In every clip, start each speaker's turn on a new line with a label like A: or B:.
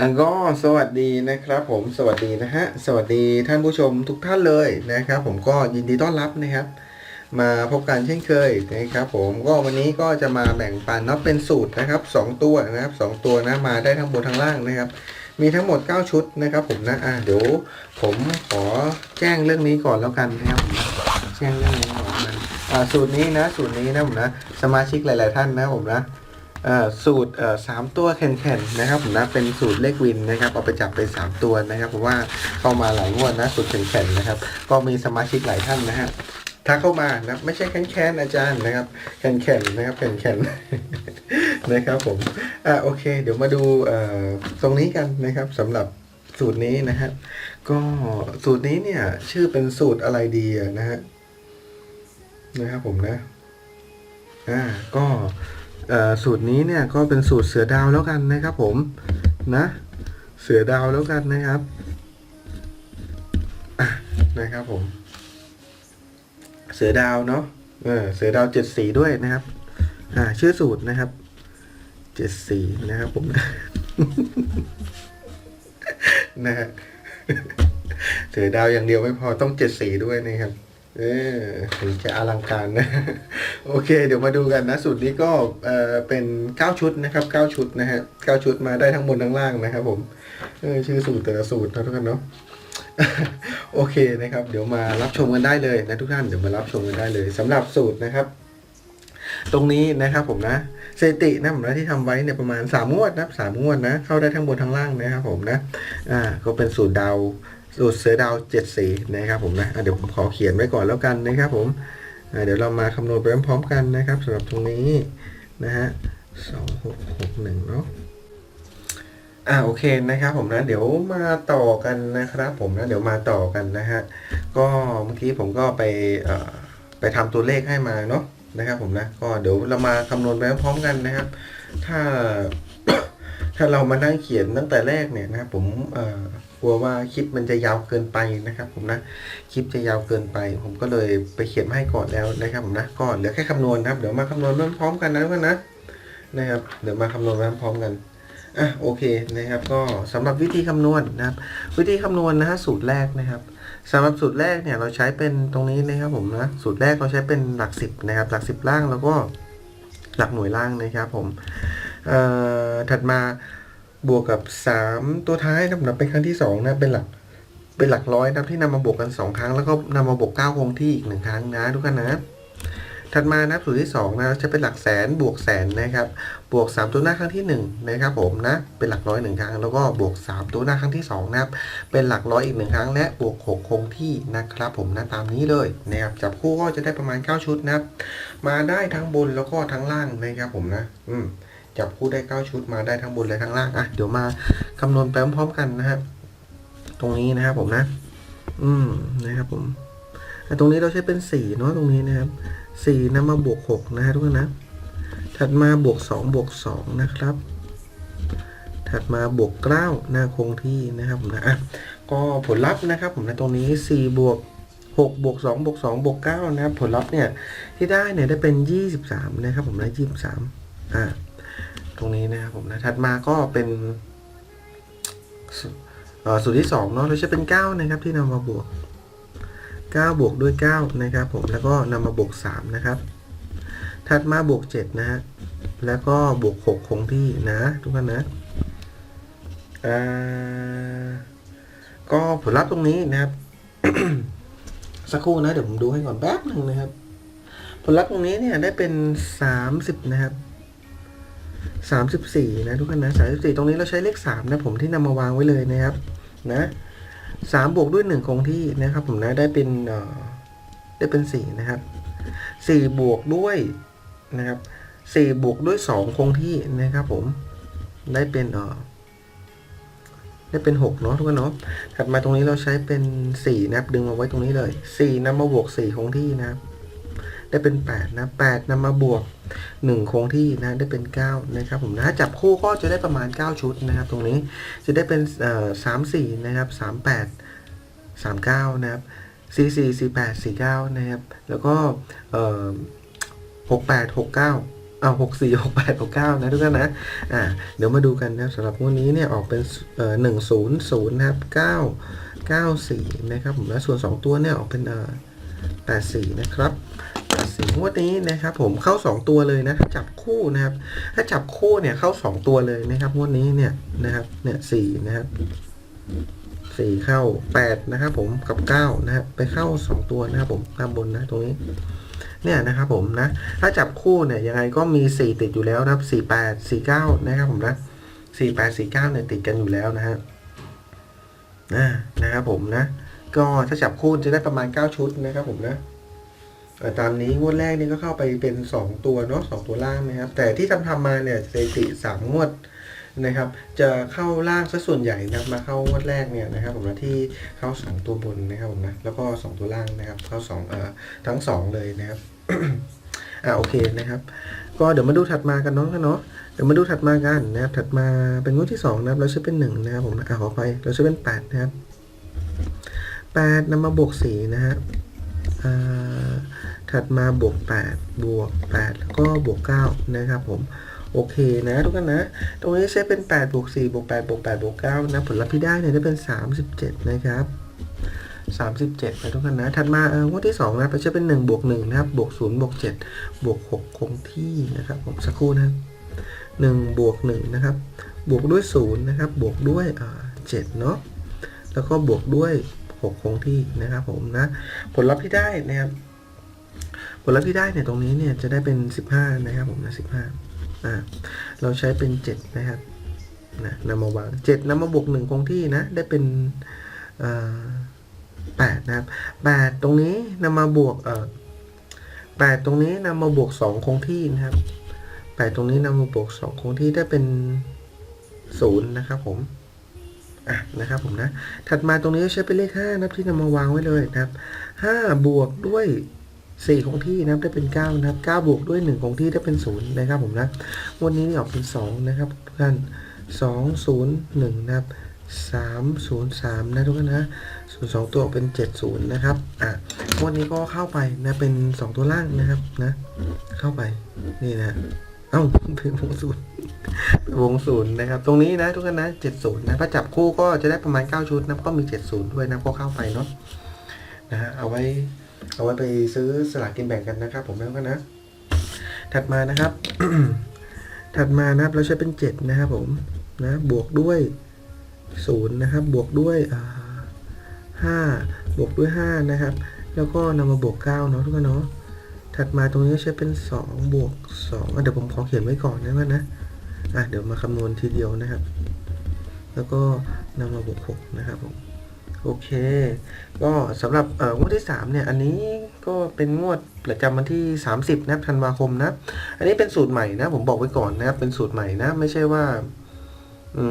A: อันก็สวัสดีนะครับผมสวัสดีนะฮะสวัสดีท่านผู้ชมทุกท่านเลยนะครับ ผมก็ยินดีต้อนรับนะครับ มาพบกันเช่นเคยนะครับ ผมก็วันนี้ก็จะมาแบ่งปันนาะเป็นสูตรนะครับสองตัวนะครับสองตัวนะมาได้ทั้งบนทั้งล่างนะครับ มีทั้งหมด 9 ชุดนะครับ ผมนะอะเดี๋ยวผมขอแจ้งเรื่องนี้ก่อนแล้วกันนะครับผมแจ้งเรื่องนี้ก่อนนะอ่าสูตรนี้นะสูตรนี้นะผมนะสมาชิกหลาย ๆ ท่านนะผมนะ สูตรสามตัวแข่งๆนะครับผมนะเป็นสูตรเลขวินนะครับเอาไปจับไปสามตัวนะครับเพราะว่าเข้ามาหลายงวดนะสูตรแข่งๆนะครับ ก็มีสมาชิกหลายท่านนะฮะถ้าเข้ามานะไม่ใช่แค้นๆอาจารย์นะครับแข่งๆนะครับแข่งๆนะครับผมอ่าโอเค เดี๋ยวมาดูตรงนี้กันนะครับสำหรับสูตรนี้นะฮะก็สูตรนี้เนี่ย ชื่อเป็นสูตรอะไรดีนะฮะนะครับผมนะอ่าก็ สูตรนี้เนี่ยก็เป็นสูตรเสือดาวแล้วกันนะครับผมนะเสือดาวแล้วกันนะครับนะครับผม เสือดาวเนาะเออเสือดาวเจ็ดสีด้วยนะครับ อ่า ชื่อสูตรนะครับเจ็ดสีนะครับผมนะฮะเสือดาวอย่างเดียวไม่พอต้องเจ็ดสีด้วยนะครับ เออถึงจะอลังการนะ โอเค เดี๋ยวมาดูกันนะสูตรนี้ก็เออเป็น 9 ชุดนะครับ9ชุดนะฮะ9ชุดมาได้ทั้งบนทั้งล่างนะครับผมเออชื่อสูตรแต่ละสูตรนะทุกท่านเนาะโอเคนะครับ เดี๋ยวมารับชมกันได้เลยนะทุกท่านเดี๋ยวมารับชมกันได้เลยสำหรับสูตรนะครับ ตรงนี้นะครับผมนะสถิตินะผมนะที่ทำไว้เนี่ยประมาณ3งวดนะสามงวดนะเข้าได้ทั้งบนทั้งล่างนะครับผมนะอ่าก็เป็นสูตรดาว สูตรเสือดาวเจ็ดสีนะครับผมนะะเดี๋ยวผมขอเขียนไว้ก่อนแล้วกันนะครับผมเดี๋ยวเรามาคำนวณไปพร้อมๆกันนะครับสำหรับตรงนี้นะฮะสองหกหกหนึ่งเนาะอ่าโอเคนะครับผมนะเดี๋ยวมาต่อกันนะครับผมนะเดี๋ยวมาต่อกันนะฮะก็เมื่อกี้ผมก็ไปไปทำตัวเลขให้มาเนาะนะครับผมนะก็เดี๋ยวเรามาคำนวณไปพร้อมๆกันนะครับ ถ้าถ้าเรามานั่งเขียนตั้งแต่แรกเนี่ยนะครับผมเอ่อ กลัวว่าคลิปมันจะยาวเกินไปนะครับ ผมนะคลิปจะยาวเกินไป ผมก็เลยไปเขียนมาให้ก่อนแล้วนะครับผมนะก็เหลือแค่คำนวณนะครับเดี๋ยวมาคำนวณพร้อมกันนะทุกคนนะนะครับเดี๋ยวมาคำนวณพร้อมกันอะโอเคนะครับก็สำหรับวิธีคำนวณนะครับ วิธีคำนวณนะฮะสูตรแรกนะครับสำหรับสูตรแรกเนี่ยเราใช้เป็นตรงนี้นะครับผมนะสูตรแรกเราใช้เป็นหลักสิบนะครับ หลักสิบล่างแล้วก็หลักหน่วยล่างนะครับผมเอ่อถัดมา บวกกับ 3 ตัวท้ายนะครับนับเป็นครั้งที่ 2 นะเป็นหลักเป็นหลักร้อยนะครับที่นำมาบวกกัน 2 ครั้งแล้วก็นำมาบวก 9 คงที่อีกหนึ่งครั้งนะทุกท่านนะ ถัดมานะสูตรที่2นะจะเป็นหลักแสนบวกแสนนะครับบวก 3 ตัวหน้าครั้งที่ 1 นะครับผมนะเป็นหลักร้อยหนึ่งครั้ง แล้วก็บวก 3 ตัวหน้าครั้งที่2นะครับเป็นหลักร้อยอีกหนึ่งครั้ง และบวก 6 คงที่นะครับผมนะตามนี้เลยนะครับจับคู่ก็จะได้ประมาณ 9 ชุดนะครับมาได้ทั้งบนแล้วก็ทั้งล่างนะครับผมนะ อืม จับคู่ได้ 9 ชุดมาได้ทั้งบนและทั้งล่างอะเดี๋ยวมาคำนวณไปพร้อมๆกันนะครับตรงนี้นะครับผมนะ อืมนะครับผมตรงนี้เราใช้เป็นสี่เนาะตรงนี้นะครับสี่นำมาบวกหกนะฮะทุกคนนะ ถัดมาบวกสองบวกสองนะครับ ถัดมาบวกเก้าหน้าคงที่นะครับผมนะอะก็ผลลัพธ์นะครับ ผมนะตรงนี้สี่บวกหกบวกสองบวกสองบวกเก้านะครับ ผลลัพธ์เนี่ยที่ได้เนี่ยได้เป็นยี่สิบสามนะครับ ผมนะยี่สิบสามอ่า รงนี้นะครับผมนะถัดมาก็เป็นสูตรที่สองเนาะเราจะเป็นเก้านะครับที่นำมาบวก 9 บวกด้วย 9 นะครับผมแล้วก็นำมาบวก 3 นะครับ ถัดมาบวก 7 นะฮะแล้วก็บวก 6 คงที่นะทุกท่านนะก็ผลลัพธ์ตรงนี้นะครับ สักครู่นะเดี๋ยวผมดูให้ก่อนแป๊บหนึ่งนะครับ ผลลัพธ์ตรงนี้เนี่ยได้เป็น 30 นะครับ 34 นะทุกท่านนะ 34 ตรงนี้เราใช้เลข 3 นะผมที่นำมาวางไว้เลยนะครับนะสามบวกด้วยหนึ่งคงที่นะครับผมนะได้เป็นได้เป็นสี่นะครับสี่บวกด้วยนะครับสี่บวกด้วยสองคงที่นะครับผมได้เป็นเออได้เป็นหกเนาะทุกคนเนาะถัดมาตรงนี้เราใช้เป็นสี่นะครับ ดึงมาไว้ตรงนี้เลยสี่นำมาบวกสี่คงที่นะครับ ได้เป็นแปดนะแปดนำมาบวกหนึ่งคงที่นะ ได้เป็นเก้านะครับผมนะจับคู่ก็จะได้ประมาณเก้าชุดนะครับ ตรงนี้จะได้เป็นสามสี่นะครับสามแปดสามเก้านะครับสี่สี่สี่แปดสี่เก้านะครับ แล้วก็หกแปดหกเก้าเอาหกสี่หกแปดหกเก้านะทุกท่านนะ อ่า เดี๋ยวมาดูกันนะครับสำหรับงวดนี้เนี่ยออกเป็นเอ่อหนึ่งศูนย์ศูนย์นะครับเก้าเก้าสี่นะครับผมแล้วส่วนสองตัวเนี่ยออกเป็นเอ่อแปดสี่นะครับ สี่งวดนี้นะครับผมเข้าสองตัวเลยนะถ้าจับคู่นะครับ ถ้าจับคู่เนี่ยเข้าสองตัวเลยนะครับงวดนี้เนี่ยนะครับเนี่ยสี่นะครับสี่เข้าแปดนะครับผมกับเก้านะครับไปเข้าสองตัวนะครับผมตามบนนะตรงนี้เนี่ยนะครับผมนะถ้าจับคู่เนี่ยยังไงก็มี 4 ติดอยู่แล้วนะครับ 48 49 นะครับผมนะ48 49เนี่ยติดกันอยู่แล้วนะฮะอ่านะครับผมนะ ก็ถ้าจับคู่จะได้ประมาณ 9 ชุดนะครับผมนะ ตามนี้งวดแรกนี่ก็เข้าไปเป็น 2 ตัวเนาะ2ตัวล่างนะครับ แต่ที่ทำทำมาเนี่ยสถิติ3งวดนะครับ จะเข้าล่างซะส่วนใหญ่นะครับมาเข้างวดแรกเนี่ยนะครับผมนะที่เข้า 2 ตัวบนนะครับผมนะแล้วก็ 2 ตัวล่างนะครับ เข้า2เอ่อทั้ง 2 เลยนะครับอ่าโอเคนะครับ ก็เดี๋ยวมาดูถัดมากันเนาะเนาะเดี๋ยวมาดูถัดมากันนะครับ ถัดมาเป็นงวดที่สองนะครับเราใช้เป็นหนึ่งนะครับผมนะอ่าขอไปเราใช้เป็นแปดนะครับแปดนำมาบวกสีนะฮะอ่า ถัดมาบวกแปดบวกแปดแล้วก็บวกเก้านะครับผม โอเคนะทุกท่านนะ ตรงนี้ใช้เป็น 8 บวก 4 บวก 8 บวก 8 บวก 9 นะ ผลลัพธ์ที่ได้เนี่ยได้เป็น 37 นะครับ37นะทุกท่านนะ ถัดมาเอองวดที่2นะไปใช้เป็น 1 บวก 1 นะครับ บวก 0 บวก 7 บวก 6 คงที่นะครับผมสักครู่นะ1บวก1นะครับ บวกด้วย 0 นะครับ บวกด้วยอ่า7เนาะ แล้วก็บวกด้วย 6คงที่นะครับผมนะผลลัพธ์ที่ได้นะครับผลลัพธ์ที่ได้เนี่ยตรงนี้เนี่ยจะได้เป็น 15 นะครับผมนะ15อ่าเราใช้เป็น 7 นะครับนะนำมาวาง7นำมาบวก1คงที่นะได้เป็นเอ่อ8นะครับ8ตรงนี้นำมาบวกเอ่อ8ตรงนี้นำมาบวก 2 คงที่นะครับ8ตรงนี้นำมาบวก 2 คงที่ได้เป็น0นะครับผม อะนะครับผมนะ ถัดมาตรงนี้ใช้เป็นเลข5นะครับที่นำมาวางไว้เลยนะครับ5บวกด้วย4คงที่นะครับได้เป็น9นะครับ9บวกด้วย1คงที่ได้เป็น0นะครับผมนะวันนี้ออกเป็น 2 นะครับทุกท่าน2 0 1นะครับ3 0 3 นะทุกท่านนะส่วน2ตัวออกเป็น 7 0 นะครับอะวันนี้ก็เข้าไปนะเป็น 2 ตัวล่างนะครับนะ เข้าไปนี่นะเอ้าเป็นวงศูนย์ วงศูนย์นะครับ ตรงนี้นะทุกท่านนะ70นย์นะถ้าจับคู่ก็จะได้ประมาณ 9 ชุดนะก็มี 70 ด้วยนะก็เข้าไปเนาะนะฮะเอาไว้เอาไว้ไปซื้อสลากกินแบ่งกันนะครับ ผมแล้วกันนะ ถัดมานะครับ ถัดมานะครับเราใช้เป็น 7 นะครับผมนะบวกด้วย0นะครับบวกด้วยอ่าบวกด้วย 5 นะครับ แล้วก็นำมาบวก 9 เนาะทุกคนเนาะถัดมาตรงนี้ใช้เป็น 2 บวก2อะเดี๋ยวผมขอเขียนไว้ก่อนนะว่านะ อะเดี๋ยวมาคำนวณทีเดียวนะครับ แล้วก็นำมาบวก6นะครับผมโอเค ก็สำหรับงวดที่ 3 เนี่ย อันนี้ก็เป็นงวดประจำวันที่ 30นะครับธันวาคมนะ อันนี้เป็นสูตรใหม่นะ ผมบอกไว้ก่อนนะครับ เป็นสูตรใหม่นะ ไม่ใช่ว่า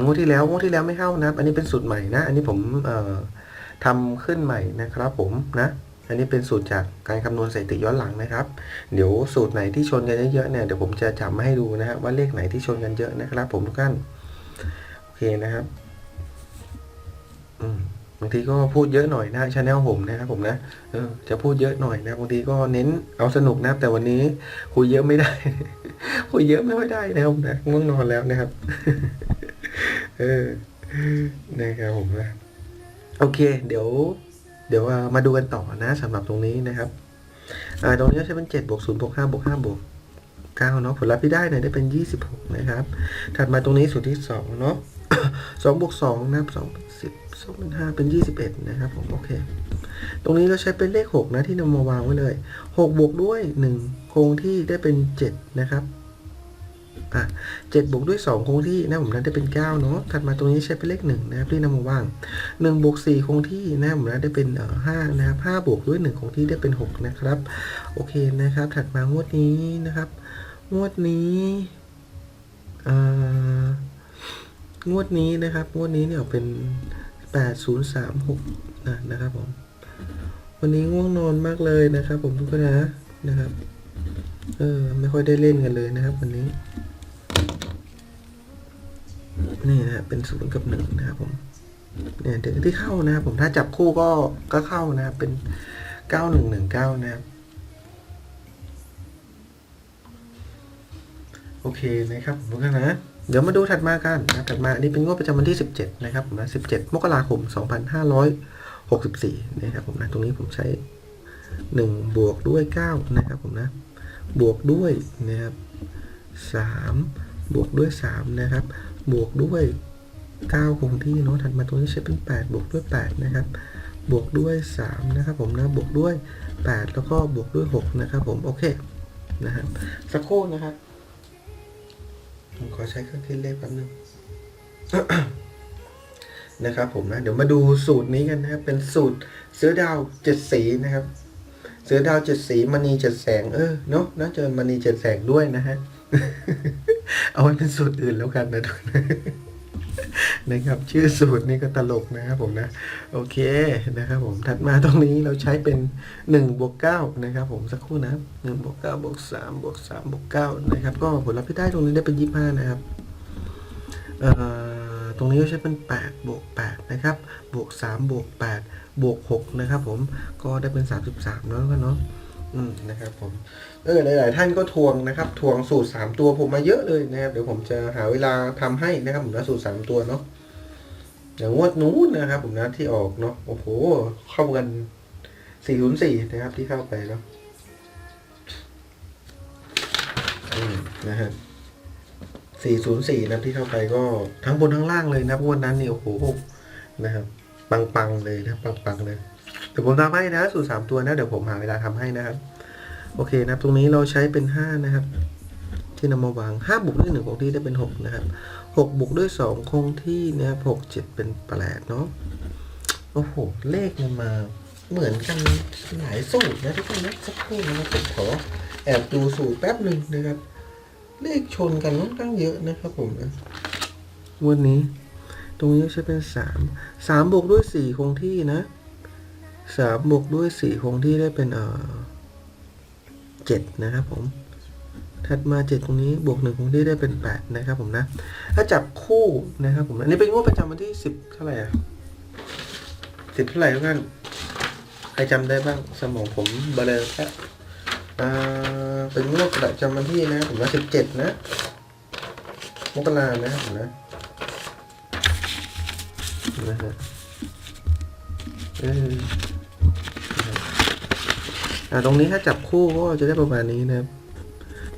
A: งวดที่แล้วงวดที่แล้วไม่เข้านะ อันนี้เป็นสูตรใหม่นะ อันนี้ผมทำขึ้นใหม่นะครับผมนะ อันนี้เป็นสูตรจากการคำนวณสถิติย้อนหลังนะครับ เดี๋ยวสูตรไหนที่ชนกันเยอะๆเนี่ยเดี๋ยวผมจะจับมาให้ดูนะครับว่าเลขไหนที่ชนกันเยอะนะครับ ผมทุกท่านโอเคนะครับอืมบางทีก็พูดเยอะหน่อยนะชาแนลผมนะครับผมนะเออจะพูดเยอะหน่อยนะบางทีก็เน้นเอาสนุกนะครับแต่วันนี้คุยเยอะไม่ได้ คุยเยอะไม่ค่อยได้นะครับนะง่วงนอนแล้วนะครับ เออนะครับผมนะโอเค เดี๋ยว ดี๋ยวมาดูกันต่อนะสำหรับตรงนี้นะครับตรงนี้ใช้เป็นเจ็ดบวกศูนย์บวกห้าบวกห้าบวกเก้าเนาะผลลัพธ์ที่ได้เนี่ยได้เป็นยี่สิบหกนะครับ ถัดมาตรงนี้สูตรที่สองเนาะสองบวกสองนะครับสองเป็นสิบสองเป็นห้าเป็นยี่สิบเอ็ดนะครับผมโอเค ตรงนี้เราใช้เป็นเลขหกนะที่นำมาวางไว้เลยหกบวกด้วยหนึ่งคงที่ได้เป็นเจ็ดนะครับ อะเจ็ดบวกด้วยสองคงที่นะผมนั้นได้เป็นเก้าเนาะถัดมาตรงนี้ใช้เป็นเลขหนึ่งนะครับที่นำมาว่างหนึ่งบวกสี่คงที่นะผมนั้นได้เป็นเอ่อห้านะครับห้าบวกด้วยหนึ่งคงที่ได้เป็นหกนะครับ โอเคนะครับ ถัดมางวดนี้นะครับ งวดนี้อ่างวดนี้นะครับ งวดนี้เนี่ยเป็นแปดศูนย์สามหกนะนะครับผม วันนี้ง่วงนอนมากเลยนะครับ ผมทุกคนนะนะครับ เออ ไม่ค่อยได้เล่นกันเลยนะครับ วันนี้ นี่นะเป็นศูนย์กับหนึ่งนะครับผมเนี่ยเด็กที่เข้านะครับผมถ้าจับคู่ก็ก็เข้านะครับเป็นเก้าหนึ่งหนึ่งเก้านะครับโอเคนะครับผมกันนะเดี๋ยวมาดูถัดมากันนะถัดมาอันนี้เป็นงวดประจำวันที่ 17 นะครับผมนะ17 มกราคม 2564 นะครับผมนะตรงนี้ผมใช้ 1 บวกด้วย 9 นะครับผมนะ บวกด้วยนะครับ3บวกด้วย 3 นะครับ บวกด้วย 9 คงที่เนาะถัดมาตรงนี้ใช้เป็น 8 บวกด้วย 8 นะครับ บวกด้วย 3 นะครับผมนะ บวกด้วย 8 แล้วก็บวกด้วย 6 นะครับผม โอเคนะครับสักครู่นะครับ ผมขอใช้เครื่องคิดเลขแป๊บนึงนะครับผมนะ เดี๋ยวมาดูสูตรนี้กันนะครับ เป็นสูตรเสือดาวเจ็ดสีนะครับ เสือดาวเจ็ดสีมณีเจ็ดแสง เออ เนาะน่าจะมณีเจ็ดแสงด้วยนะฮะ เอาไว้เป็นสูตรอื่นแล้วกันนะทุกคนนะครับชื่อสูตรนี้ก็ตลกนะครับผมนะ โอเคนะครับผมถัดมาตรงนี้เราใช้เป็น1บวก9นะครับผมสักครู่นะครับ1บวก9บวก3บวก3บวก9นะครับก็ผลลัพธ์ที่ได้ตรงนี้ได้เป็น 25 นะครับเอ่อตรงนี้ก็ใช้เป็น8บวก8นะครับบวก3บวก8บวก6นะครับผมก็ได้เป็น 33 แล้วกันเนาะ อืมนะครับผมเออหลายๆท่านก็ทวงนะครับ ทวงสูตร3ตัวผมมาเยอะเลยนะครับ เดี๋ยวผมจะหาเวลาทำให้นะครับผมนะสูตร3ตัวเนาะอย่างงวดนู้นนะครับ ผมนะที่ออกเนาะโอ้โห เข้ากัน404นะครับ ที่เข้าไปเนาะอืมนะฮะ404นะครับที่เข้าไปก็ทั้งบนทั้งล่างเลยนะงวดนั้นนี่โอ้โหนะครับ ปังๆเลยนะปังๆเลย เดี๋ยวผมทำให้นะ สูตรสามตัวนะ เดี๋ยวผมหาเวลาทำให้นะครับ โอเคนะตรงนี้เราใช้เป็นห้านะครับ ที่นำมาวางห้าบวกด้วยหนึ่งคงที่ได้เป็นหกนะครับหกบวกด้วยสองคงที่นะครับหกเจ็ดเป็นแปดเนาะโอ้โหเลขมันมาเหมือนกันหลายสูตรนะทุกคนนะสักครู่นะผมขอแอบดูสูตรแป๊บหนึ่งนะครับ เลขชนกันค่อนข้างเยอะนะครับผมนะวันนี้ ตรงนี้ใช้เป็นสามสามบวกด้วยสี่คงที่นะ สามบวกด้วยสี่คงที่ได้เป็นเอ่อเจ็ดนะครับผม ถัดมาเจ็ดตรงนี้บวกหนึ่งคงที่ได้เป็นแปดนะครับผมนะ ถ้าจับคู่นะครับผมนะอันนี้เป็นงวดประจำวันที่สิบเท่าไหร่อะสิบเท่าไหร่ทุกท่านใครจำได้บ้างสมองผมเบลอแค่อ่าเป็นงวดประจำวันที่นะผมนะสิบเจ็ดนะมกรานะครับผมนะนะฮะเออ อ่าตรงนี้ถ้าจับคู่ก็จะได้ประมาณนี้นะครับ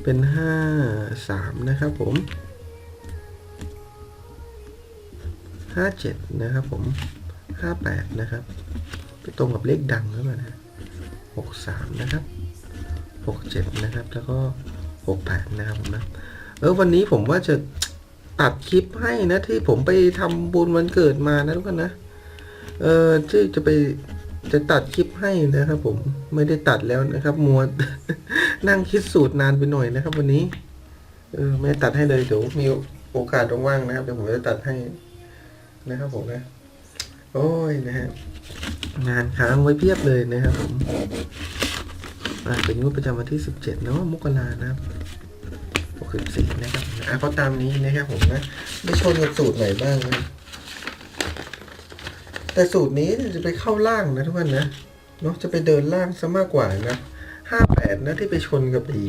A: เป็นห้าสามนะครับผมห้าเจ็ดนะครับผมห้าแปดนะครับ ไปตรงกับเลขดังหรือเปล่านะหกสามนะครับหกเจ็ดนะครับ แล้วก็หกแปดนะครับผมนะ เออวันนี้ผมว่าจะตัดคลิปให้นะที่ผมไปทำบุญวันเกิดมานะทุกคนนะ เออที่จะไป จะตัดคลิปให้นะครับ ผมไม่ได้ตัดแล้วนะครับมัวนั่งคิดสูตรนานไปหน่อยนะครับ วันนี้ เออไม่ได้ตัดให้เลยเดี๋ยวมีโอกาสว่างๆนะครับเดี๋ยวผมจะตัดให้นะครับ ผมนะ โอ้ยนะฮะงานค้างไว้เพียบเลยนะครับ ผมเป็นงวดประจำวันที่สิบเจ็ดเนาะมกรานะครับหกสิบสี่นะครับอะก็ตามนี้นะครับผมนะไม่ชนกับสูตรไหนบ้างนะ แต่สูตรนี้จะไปเข้าล่างนะทุกคนนะเนาะจะไปเดินล่างซะมากกว่านะห้าแปดนะที่ไปชนกับอ้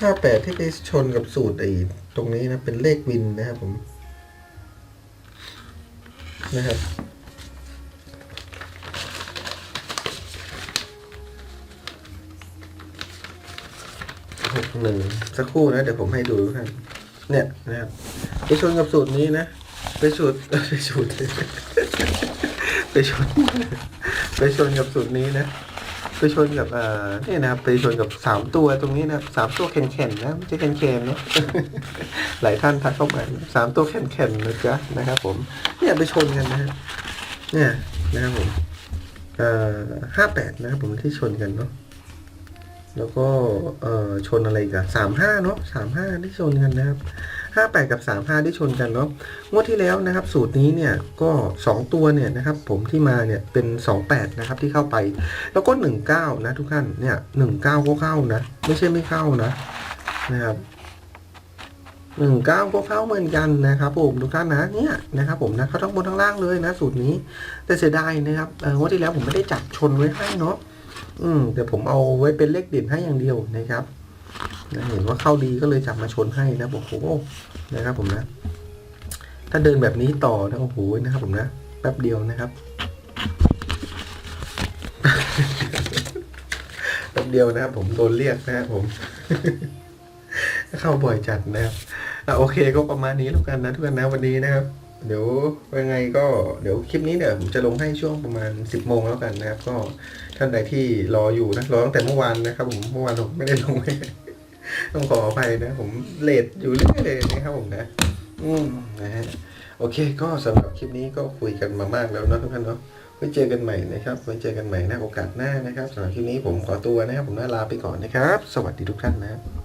A: ห้าแปดที่ไปชนกับสูตรอ้ตรงนี้นะเป็นเลขวินนะครับผม นะครับหกหนึ่งสักครู่นะ เดี๋ยวผมให้ดูทุกท่านเนี่ยนะครับไปชนกับสูตรนี้นะ ไปสูตรไปสูตรไปชนไปชนกับสูตรนี้นะ ไปชนกับเอ่อนี่นะครับ ไปชนกับสามตัวตรงนี้นะสามตัวแข็งๆนะไม่ใช่แข็งๆเนาะหลายท่านทักเข้ามาสามตัวแข็งๆนะจ๊ะนะครับ ผม เนี่ยไปชนกันนะฮะเนี่ยนะครับผมเอ่อห้าแปดนะครับผมที่ชนกันเนาะแล้วก็เอ่อชนอะไรกันสามห้าเนาะสามห้าที่ชนกันนะครับ ห้าแปดกับสามห้ชนกันเนาะงวดที่แล้วนะครับ สูตรนี้เนี่ยก็ 2 ตัวเนี่ยนะครับ ผมที่มาเนี่ยเป็น 28 นะครับที่เข้าไป แล้วก็ 19 นะทุกท่านเนี่ย 19 ก็เข้านะ ไม่ใช่ไม่เข้านะนะครับ19ก็เข้าเหมือนกันนะครับผมทุกท่านนะเนี่ยนะครับผมนะเขาทั้งบนทั้งล่างเลยนะสูตรนี้ แต่เสียดายนะครับเอองวดที่แล้วผมไม่ได้จับชนไว้ให้เนาะอืมแต่ผมเอาไว้เป็นเลขเด่นให้อย่างเดียวนะครับ นะเห็นว่าเข้าดีก็เลยจับมาชนให้นะโอ้โหนะครับผมนะ ถ้าเดินแบบนี้ต่อนะโอ้โหนะครับผมนะแป๊บเดียวนะครับแป๊บเดียวนะครับ ผมโดนเรียกนะครับผม เข้าบ่อยจัดนะครับอะโอเคก็ประมาณนี้แล้วกันนะทุกคนนะวันนี้นะครับ เดี๋ยวยังไงก็เดี๋ยวคลิปนี้เนี่ยผมจะลงให้ช่วงประมาณ 10โมงแล้วกันนะครับ ก็ท่านใดที่รออยู่นะรอตั้งแต่เมื่อวานนะครับ ผมเมื่อวานผมไม่ได้ลงเลย ต้องขออภัยนะ ผมเลดอยู่เรื่อยเลยนะครับผมนะอืมนะฮะโอเค ก็สำหรับคลิปนี้ก็คุยกันมามากแล้วเนาะทุกท่านเนาะไว้เจอกันใหม่นะครับไว้เจอกันใหม่ในโอกาสหน้านะครับสำหรับคลิปนี้ผมขอตัวนะครับผมน่าลาไปก่อนนะครับ สวัสดีทุกท่านนะครับ